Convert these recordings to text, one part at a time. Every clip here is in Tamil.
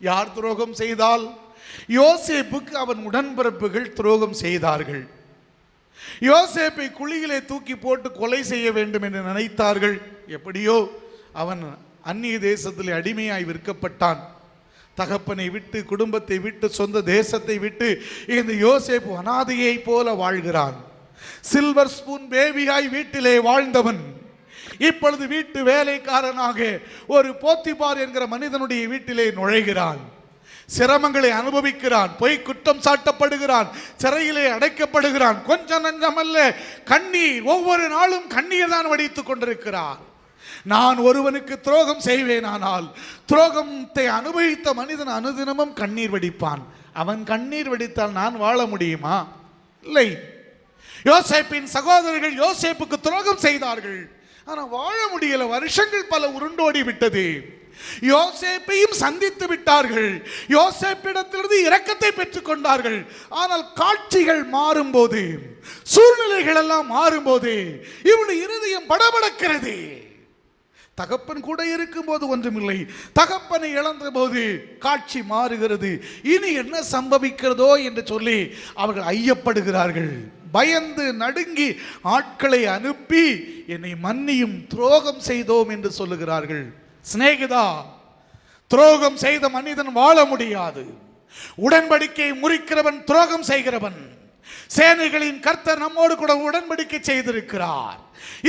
யார் துரோகம் செய்தால்? யோசேப்புக்கு அவன் உடன்பிறப்புகள் துரோகம் செய்தார்கள். யோசேப்பை குழியிலே தூக்கி போட்டு கொலை செய்ய வேண்டும் என்று நினைத்தார்கள். எப்படியோ அவன் அந்நிய தேசத்தில் அடிமையாய் விற்கப்பட்டான். தகப்பனை விட்டு குடும்பத்தை விட்டு சொந்த தேசத்தை விட்டு இந்த யோசேப்பு அனாதையைப் போல வாழ்கிறான். சில்வர் ஸ்பூன் பேபியாய் வீட்டிலே வாழ்ந்தவன். இப்பொழுது வீட்டு வேலைக்காரனாக ஒரு போத்திபார் என்கிற மனிதனுடைய வீட்டிலே நுழைகிறான். சிரமங்களை அனுபவிக்கிறான் பொய் குற்றம் சாட்டப்படுகிறான் சிறையிலே அடைக்கப்படுகிறான். கொஞ்சம் நஞ்சமல்ல கண்ணீர் ஒவ்வொரு நாளும் கண்ணீர் தான் வடித்துக் கொண்டிருக்கிறான் நான் ஒருவனுக்கு துரோகம் செய்வேனானால் துரோகத்தை அனுபவித்த மனிதன் அனுதினமும் கண்ணீர் வடிப்பான். அவன் கண்ணீர் வடித்தால் நான் வாழ முடியுமா? இல்லை. யோசேப்பின் சகோதரர்கள் யோசேப்புக்கு துரோகம் செய்தார்கள். ஆனால் வாழ முடியல. வருஷங்கள் பல உருண்டோடி விட்டது. யோசேப்பையும் சந்தித்து விட்டார்கள். யோசேப்பிடத்திலிருந்து இரக்கத்தை பெற்றுக் கொண்டார்கள். ஆனால் காட்சிகள் மாறும்போது சூழ்நிலைகள் எல்லாம் மாறும்போது இவனுடைய இருதயம் படபடக்கிறது. தகப்பன் கூட இருக்கும்போது ஒன்றுமில்லை. தகப்பனை இழந்த போது காட்சி மாறுகிறது. இனி என்ன சம்பவிக்கிறதோ என்று சொல்லி அவர்கள் ஐயப்படுகிறார்கள். பயந்து நடுங்கி ஆட்களை அனுப்பி என்னை மன்னியும் துரோகம் செய்தோம் என்று சொல்லுகிறார்கள். சிநேகிதா துரோகம் செய்த மனிதன் வாழ முடியாது. உடன்படிக்கை முறிக்கிறவன் துரோகம் செய்கிறவன். சேனைகளின் கர்த்தர் நம்மோடு கூட உடன்படிக்கை செய்திருக்கிறார்.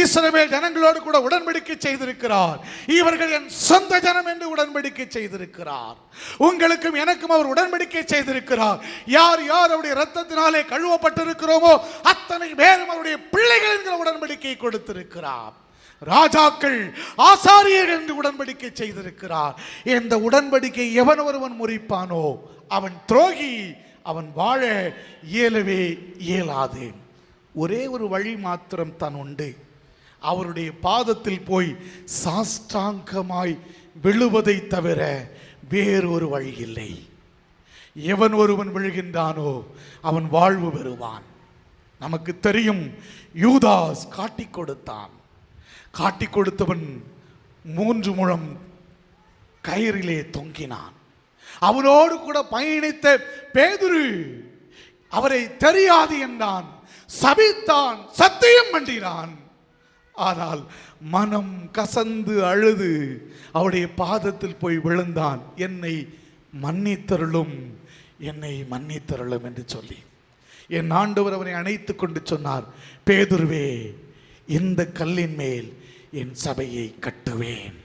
இஸ்ரவேல் ஜனங்களோடு கூட உடன்படிக்கை செய்திருக்கிறார். இவர்கள் என் சொந்த ஜனம் என்று உடன்படிக்கை செய்திருக்கிறார். உங்களுக்கும் எனக்கும் அவர் உடன்படிக்கை செய்திருக்கிறார். யார் யார் அவருடைய ரத்தத்தினாலே கழுவப்பட்டிருக்கிறோமோ அத்தனை பேரும் அவருடைய பிள்ளைகள் என்கிற உடன்படிக்கை கொடுத்திருக்கிறார். ராஜாக்கள் ஆசாரியர்கள் என்று உடன்படிக்கை செய்திருக்கிறார். இந்த உடன்படிக்கை எவன் ஒருவன் முறிப்பானோ அவன் துரோகி அவன் வாழ இயலவே இயலாது. ஒரே ஒரு வழி மாத்திரம் தான் உண்டு. அவருடைய பாதத்தில் போய் சாஷ்டாங்கமாய் விழுவதை தவிர வேறொரு வழி இல்லை. எவன் ஒருவன் விழுகின்றானோ அவன் வாழ்வு பெறுவான். நமக்கு தெரியும் யூதாஸ் காட்டி கொடுத்தான். காட்டிக் கொடுத்தவன் மூன்று முழம் கயிறிலே தொங்கினான். அவரோடு கூட பயணித்த பேதுரு அவரை தெரியாது என்றான். சபித்தான் சத்தியம் பண்ணினான் ஆனால் மனம் கசந்து அழுது அவருடைய பாதத்தில் போய் விழுந்தான். என்னை மன்னித்தருளும் என்னை மன்னித்தருளும் என்று சொல்லி. என் ஆண்டவர் அவனை அணைத்து கொண்டு சொன்னார் பேதுருவே இந்த கல்லின் மேல் என் சபையை கட்டுவேன்.